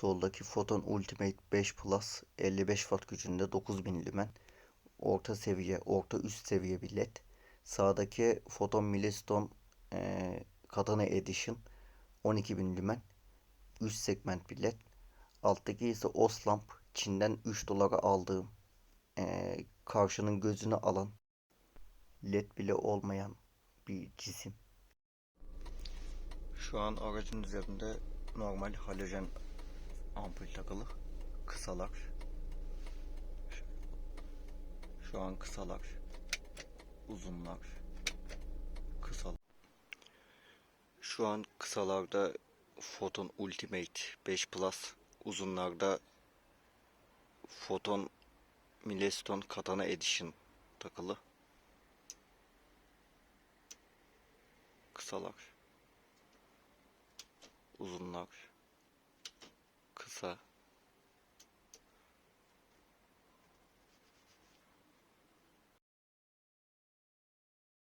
Soldaki Photon Ultimate 5 Plus 55 watt gücünde 9000 lümen. Orta seviye, orta üst seviye bir led. Sağdaki Photon Milestone eee Katana Edition 12000 lümen. Üst segment bir led. Alttaki ise Oslamp Çin'den 3 dolara aldığım eee, karşının gözünü alan led bile olmayan bir cisim. Şu an aracın üzerinde normal halojen ampul takılı. Kısalar. Şu an kısalar. Uzunlar. Kısalar. Şu an kısalarda Photon Ultimate 5 Plus. Uzunlarda Photon Milestone Katana Edition takılı. Kısalar. Uzunlar. отца